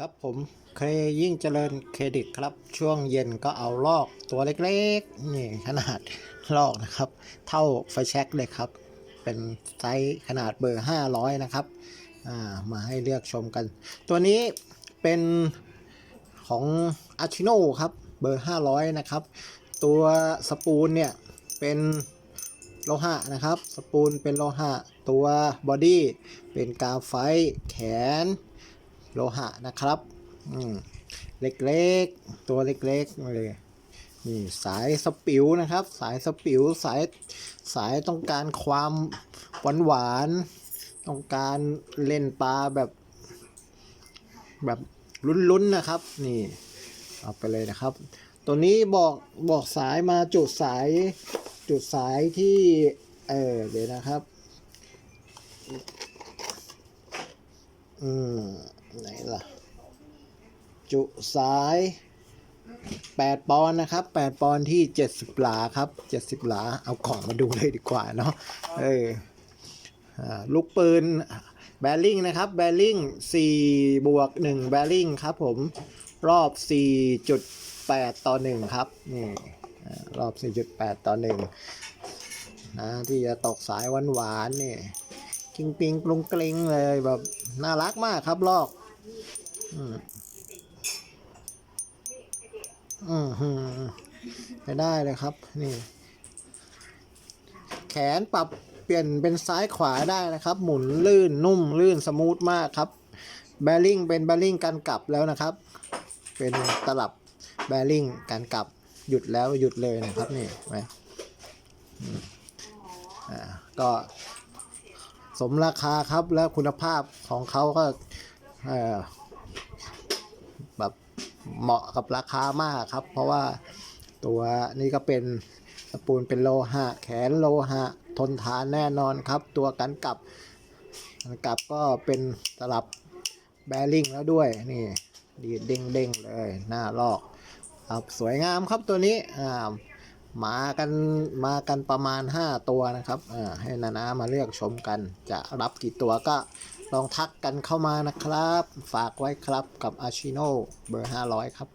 ครับผมเคยยิ่งเจริญเครดิตครับ ช่วงเย็นก็เอาลอกตัวเล็กๆ นี่ขนาดลอกนะครับ เท่าไฟแช็กเลยครับ เป็นไซส์ขนาดเบอร์ 500 นะครับามาให้เลือกชมกัน ตัวนี้เป็นของอาชิโนครับ เบอร์ 500 นะครับ ตัวสปูลเนี่ย เป็นโลหะนะครับ สปูลเป็นโลหะ ตัวบอดี้เป็นกาไฟแขน โลหะนะครับอืมเล็กๆ ตัวเล็กๆเลยนี่สายสปิวนะครับ สายสปิวสายสายต้องการความหวานหวานๆต้องการเล่นปลาแบบ แบบลุ้นๆนะครับ นี่เอาไปเลยนะครับ ตัวนี้บอกบอกสายมาจุดสายจุดสายที่เออเดี๋ยวนะครับ อืม ไหนล่ะ จุสาย 8 ปอนนะครับ 8 ปอนที่ 70 หลาครับ 70 หลา เอาของมาดูเลยดีกว่าเนาะเออลูกปืนแบริ่งนะครับ แบริ่ง4บวก1แบริ่งครับผม รอบ 4.8 ต่อ 1 ครับ นี่อ่ารอบ 4.8 ต่อ 1 นะ ที่จะตกสายหวานๆนี่ กิงปิงกรุงกริงเลยแบบ น่ารักมากครับลอก อืมอืมฮึไปได้เลยครับ นี่ แขนปรับเปลี่ยนเป็นซ้ายขวาได้นะครับ หมุนลื่นนุ่มลื่นสมูทมากครับ แบริ่งเป็นแบริ่งการกลับแล้วนะครับ เป็นตลับแบริ่งการกลับหยุดแล้วหยุดเลยนะครับนี่นไหมอ่าก็สมราคาครับและคุณภาพของเขาก็ แบบเหมาะกับราคามากครับ เพราะว่าตัวนี้ก็เป็นสปูลเป็นโลหะ แขนโลหะ ทนทานแน่นอนครับ ตัวกันกลับกันกลับก็เป็นตลับแบริ่งแล้วด้วยนี่ดีเด้งเด้งๆเลยหน้าลอกครับสวยงามครับตัวนี้อ่ามากันมากันประมาณ 5 ตัวนะครับอ่าให้นานามาเลือกชมกันจะรับกี่ตัวก็ ลองทักกันเข้ามานะครับ ฝากไว้ครับกับอาชิโนเบอร์ 500 ครับ